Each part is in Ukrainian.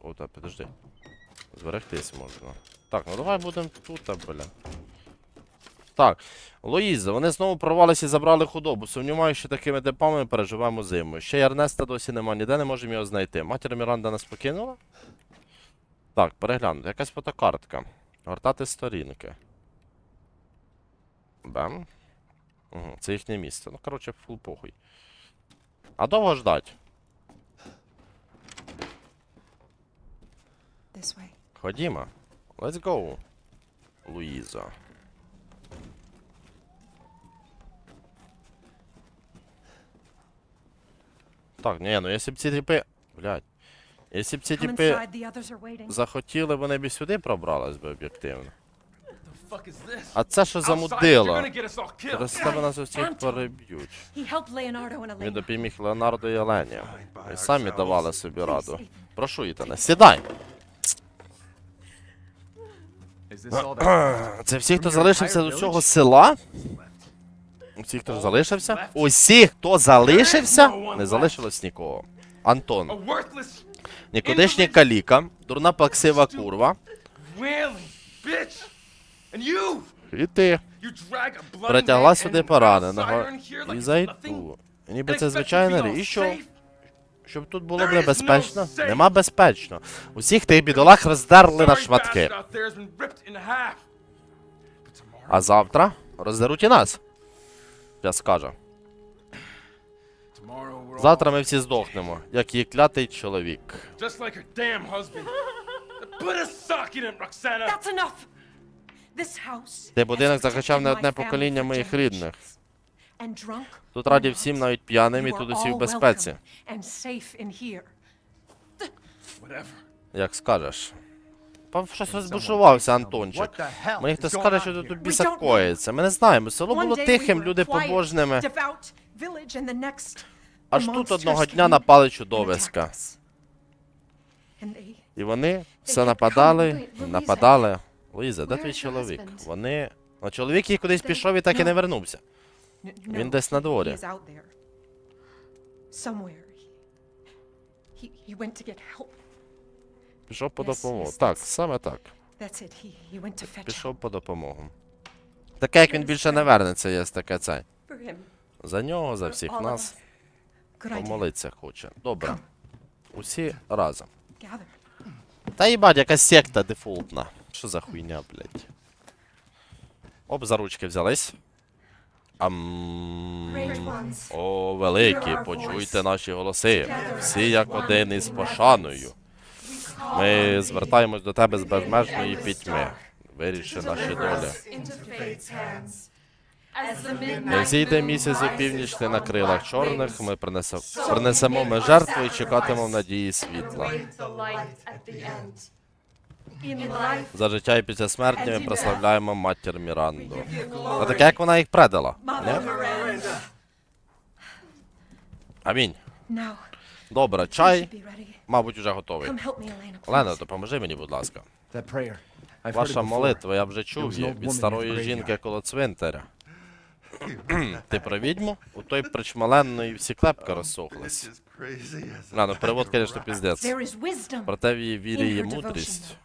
О, та подожди. Зберегтись можна. Так, ну давай будемо тут, а, бля. Так, Луїза, вони знову прорвалися і забрали худобу. Сумніваюся, що такими депами переживаємо зиму. Ще й Ернеста досі нема, ніде не можемо його знайти. Матір Міранда нас покинула? Так, переглянути. Якась фотокартка. Гортати сторінки. Бем. Угу, це їхнє місце. Ну, коротше, фул похуй. А довго ждать? This way. Ходімо. Let's go. Луїза. Так, ні, ну якщо б ці типи. Блядь. Якщо б ці типи waiting. захотіли, вони б сюди пробрались би об'єктивно. А це що за killed. Через тебе нас усіх переб'ють. Він допоміг Леонардо і Елені. І самі давали собі раду. Прошу, Ітане, сідай! Це всі, хто залишився з усього села? Усі, хто залишився? Усі, хто залишився? Не залишилось нікого. Антон, нікудишній каліка, дурна плаксива курва. І ти притягла сюди пораненого. І зайду. Ніби це звичайна річ. І що? Щоб тут було б is no безпечно? safe. Нема безпечно. Усіх тих бідолах роздерли на шматки. А завтра роздеруть і нас. Я скажу. Завтра ми всі здохнемо, як її клятий чоловік. Цей будинок захищав не одне покоління моїх рідних. Тут раді всім, навіть п'яним, і тут усі в безпеці. Як скажеш. Пав щось розбушувався, Антончик. Мені хтось скаже, що тут біса коїться. Ми не знаємо. Село було тихим, люди побожними. devout village, and the next, Аж тут одного дня напали чудовиська. І вони все нападали, нападали. Луїза, де твій чоловік? Вони. А чоловік її кудись пішов і так і не вернувся. Він десь на дворі. Пішов по допомогу. Так, саме так. Пішов по допомогу. Таке, як він більше не вернеться, є таке це. За нього, за всіх нас. Помолиться хоче. Добре. Усі разом. Та їбать, якась секта дефолтна. Що за хуйня, блядь? Оп, за ручки взялись. Ам... О, великі, почуйте наші голоси. Всі як один із пошаною. Ми звертаємось до тебе з безмежної пітьми. Виріши наші долі. Не зійде місяць у північ ти на крилах чорних. Ми принесемо ми жертву і чекатимемо надії світла. За життя і після смерті ми прославляємо матір Міранду. А таке, як вона їх предала. Ні? Амінь. Добре, чай, мабуть, уже готовий. Лена, допоможи мені, будь ласка. Ваша молитва, я вже чув її від старої жінки коло цвинтаря. Ти про відьму? У той причмаленної всі клепки розсохлись. Ладно, перевод, звісно, піздець. Проте в її вірі є мудрість.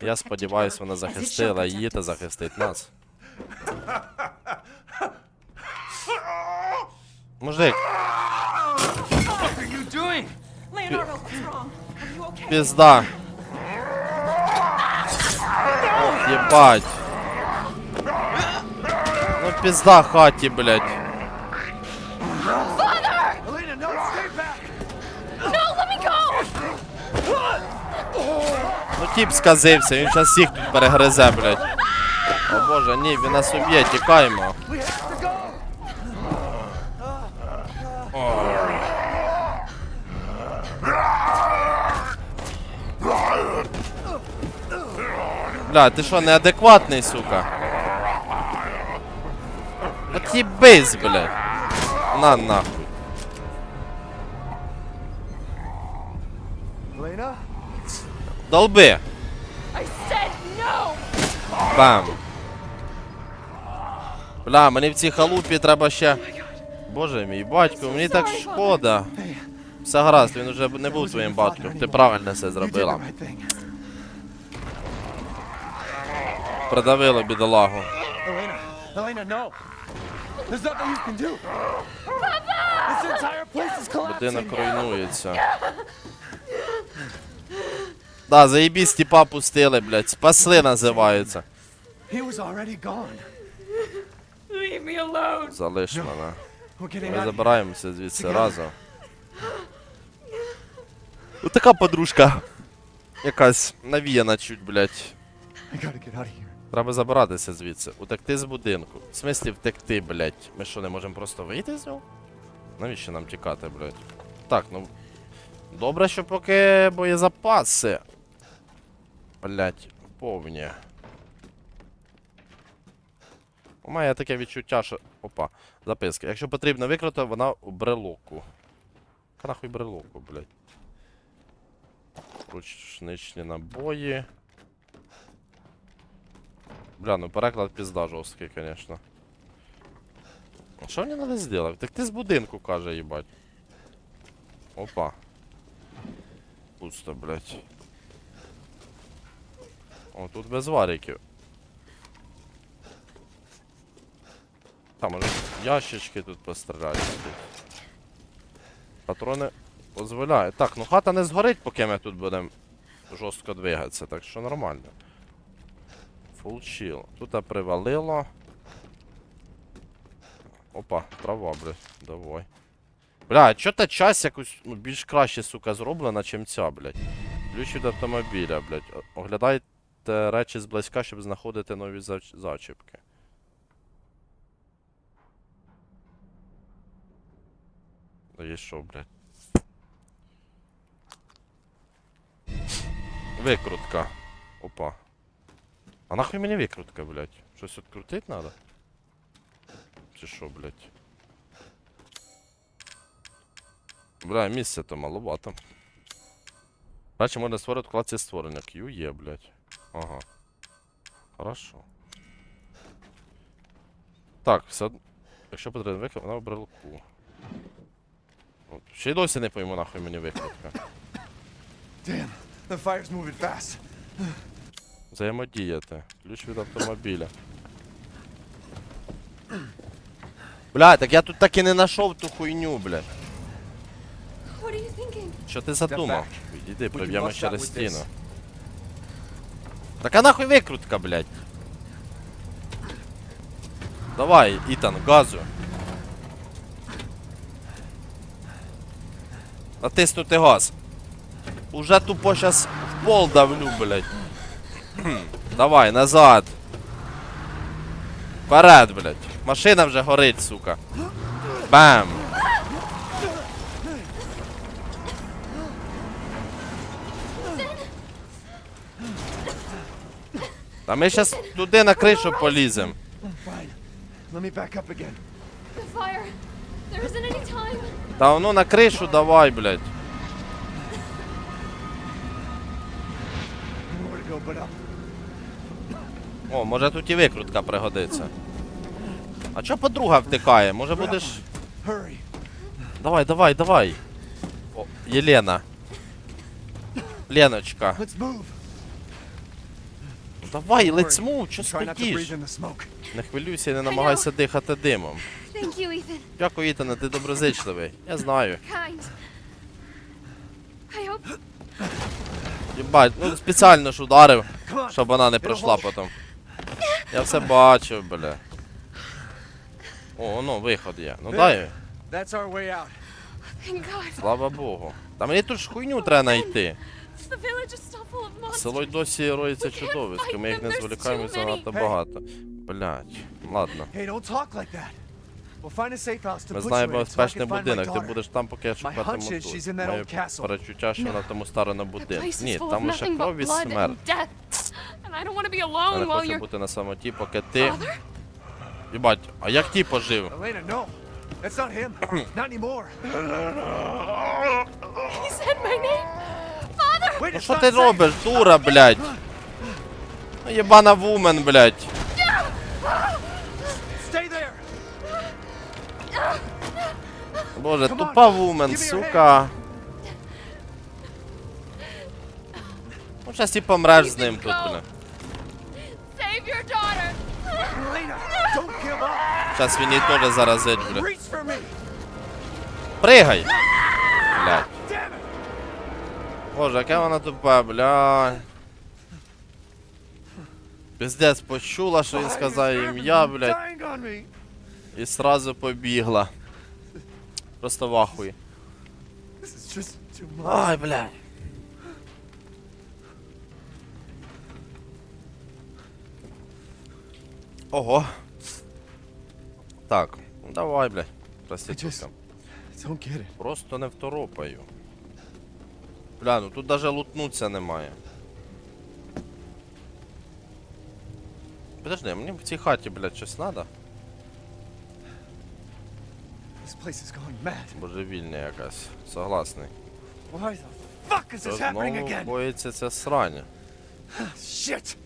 Я сподіваюся, вона захистила її та захистить нас. Мужик, пізда. Єбать. Ну пізда хаті, блядь. Тіп сказився, він зараз всіх тут перегризе, блядь. О боже, ні, він нас уб'є, тікаємо. Бля, ти що, неадекватний, сука? От їбись, блядь. На нахуй. Elena? Долби. Бам. Бля, мені в цій халупі треба ще. Боже мій батько, мені так шкода. Все гаразд, він уже не був твоїм батьком. Ти правильно все зробила. Придавила бідолагу. Elena, Elena, Да, заєбісь, тіпа пустили, блядь. Спасли називається. Залиш мене. Ми забираємося звідси разом. Ось така подружка. Якась навіяна чуть, блядь. Треба забиратися звідси. Утекти з будинку. В смислі втекти, блядь. Ми що, не можемо просто вийти з нього? Навіщо нам тікати, блядь? Так, ну. Добре, що поки боєзапаси. Блядь, повні. У мене таке відчуття, що. Опа, записка. Якщо потрібно викрити, вона у брелоку. Нахуй брелоку, блядь. Ручничні набої. Бля, ну переклад пізда жорсткий. А Що мені треба зробити? Так ти з будинку каже, їбать. Опа. Пусто, блядь. О, тут без вариків. Там, може, ящички тут постріляють. Патрони дозволяють. Так, ну хата не згорить, поки ми тут будемо жорстко двигатися, так що нормально. Full chill. Тут привалило. Опа, трава, блядь. Давай. Бля, чо та часть якось ну, більш краще, сука, зроблена, чим ця, блядь. Ключ від автомобіля, блядь. Оглядайте речі зблизька, щоб знаходити нові зачіпки. Є що, блядь. Викрутка. Опа. А нахуй мені викрутка, блядь? Щось відкрутить надо? Чи що, блядь? Бля, місця то маловато. Бачимо, можна створити в класі створення. Q є, блядь. Ага. Хорошо. Так, все. Якщо потрібно виклик, вона брелку. От, Ще й досі не пойму, нахуй мені викрутка. Damn, the fire's moving fast. Взаємодіяти. Ключ від автомобіля. Бля, так я тут так і не знайшов ту хуйню, are? Що ти задумав? back. Проб'ємо через стіну. Так а нахуй викрутка, блядь. Давай, Ітан, газу. Натиснути газ. Уже тупо щас в пол давлю, блядь. Давай, назад. Вперед, блядь. Машина вже горить, сука. Бам. Та ми щас туди на кришу полізем. Та воно на кришу давай, блядь. О, може тут і викрутка пригодиться. А чо подруга втикає? Може будеш. Давай, давай, давай. О, Єлена. Леночка. Давай, let's move, чо Try стоїш? Не хвилюйся і не намагайся дихати димом. Дякую, Ітане, ти доброзичливий. Я знаю. Єбать, ну спеціально ж ударив, щоб вона не пройшла потім. Я все бачив, бля. О, ну, виход є. Ну дай, слава Богу. Та мені тут ж хуйню треба знайти. Село й досі роється чудовисько, ми їх не зволікаємо занадто багато. Блять, ладно. Hey, don't talk like that. We'll find a safe house to Ми put you знаємо безпечний будинок, ти будеш там, поки я шукатиму hunch is she's in тут. that Моє перечуття, що вона тому старому будинку. Ні, там лише nothing кров but і blood смерть. and death. And I don't want to be Я alone не while хочу бути на самоті, поки ти. Єбать, а як ті пожив? That's not him. not anymore. He said my name. Ну що ти робиш, дура, блядь? Ну єбана вумен, блядь. Боже, тупа вумен, сука. Ну зараз і помреш з ним тут, бля. Зараз він її теж заразить, бля. Пригай! Боже, яка вона тупа, бля. Пиздець почула, що він сказав ім'я, блядь, і сразу побігла. Просто в ахуї. This is just too much. Ай, блядь. Ого. Так, ну давай, блядь. Don't. Просто не второпаю. Бля, ну тут даже лутнуться немає. Подожди, мені в цій хаті, блядь, щось надо? Божевільня якась. Согласний. Happening знову боїться це срання. Shit.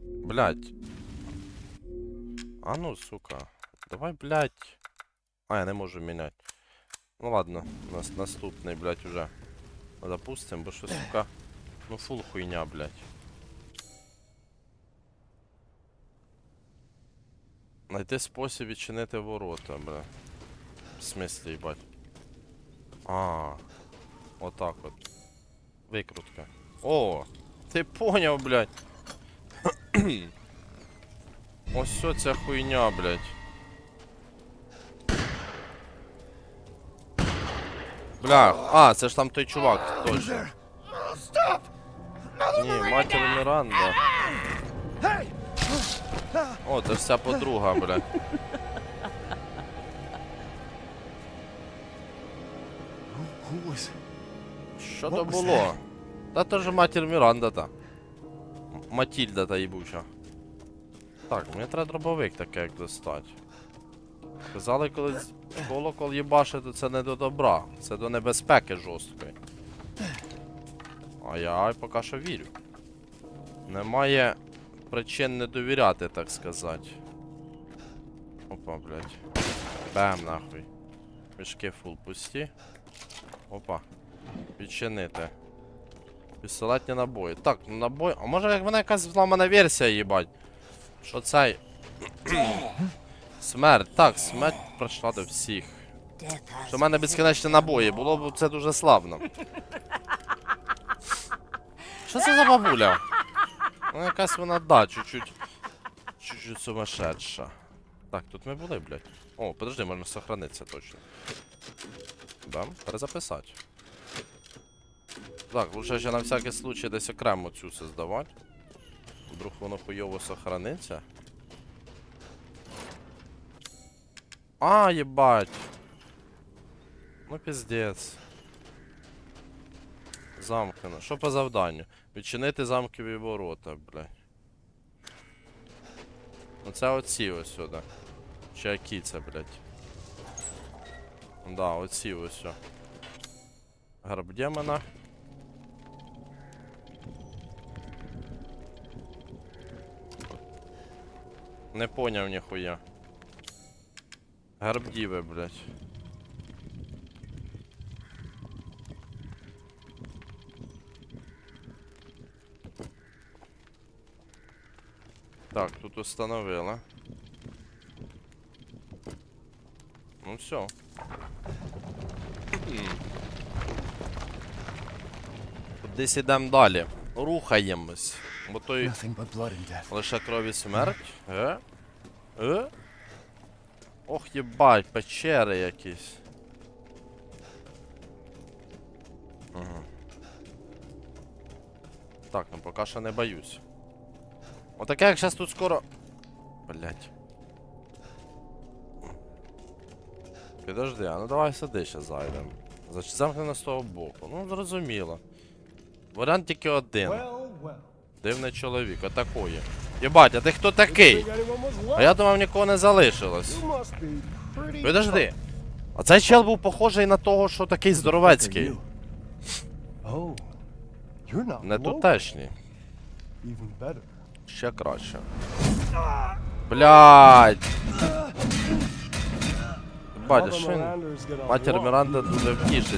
Блядь. А ну, сука. Давай, блядь. А, я не можу міняти. Ну ладно, нас наступний, блядь, уже. Запустим, бо що, сука. Ну фул хуйня, блядь. Найти спосіб відчинити ворота, бля. В смислі, їбать. А, отак от. Викрутка. О! Ти поняв, блядь. Ось ця хуйня, блядь. Бля, а, це ж там той чувак, точно. Stop. Ні, матір Міранда. О, це ж ця подруга, бля. Що то було? Та то ж матір Міранда та. Матільда та їбуча. Так, мені треба дробовик таке як достать. Казали, коли з- колокол їбаше, то це не до добра. Це до небезпеки жорсткої. А я поки що вірю. Немає причин не довіряти, так сказати. Опа, блядь. Бем нахуй. Мішки фул пусті. Опа. Відчинити. Пістолетні набої. Так, ну набої. А може як вона якась зламана версія, їбать. Що цей. Смерть. Так, смерть прийшла до всіх. Що в мене безкінечні набої, було б це дуже славно. Що це за бабуля? Ну якась вона, да, чуть-чуть. Чуть-чуть сумасшедша. Так, тут ми були, блядь. О, подожди, можна сохранитися точно. Да, перезаписати. Так, лучше ще на всякий случай десь окремо цю создавати. Вдруг воно хуйово сохраниться. А, єбать. Ну піздець. Замкнено. Що по завданню? Відчинити замкові ворота, блядь. Ну це оці ось сюди. Чи які це, блядь? Да, оці ось. Гарб демона. Не поняв ніхуя. Гарб діви, блядь. Так, тут установила. Ну все. Десь ідемо далі. Рухаємось. Бо той лише крові смерть. Е? Е? Ох, єбать, печери якісь. Ага. Так, ну поки що не боюсь. Отаке, як зараз тут скоро. Блять. Підожди, а ну давай сюди ще зайдемо. Значить, замкнено з того боку. Ну, зрозуміло. Варіант тільки один. Дивний чоловік, атакує. Єбать, а ти хто такий? А я думав нікого не залишилось. Підожди. А цей чел був похожий на того, що такий здоровецький. Не тутешній. Ще краще. Блядь. Батя, що він? Матір Міранда дуже втішиться.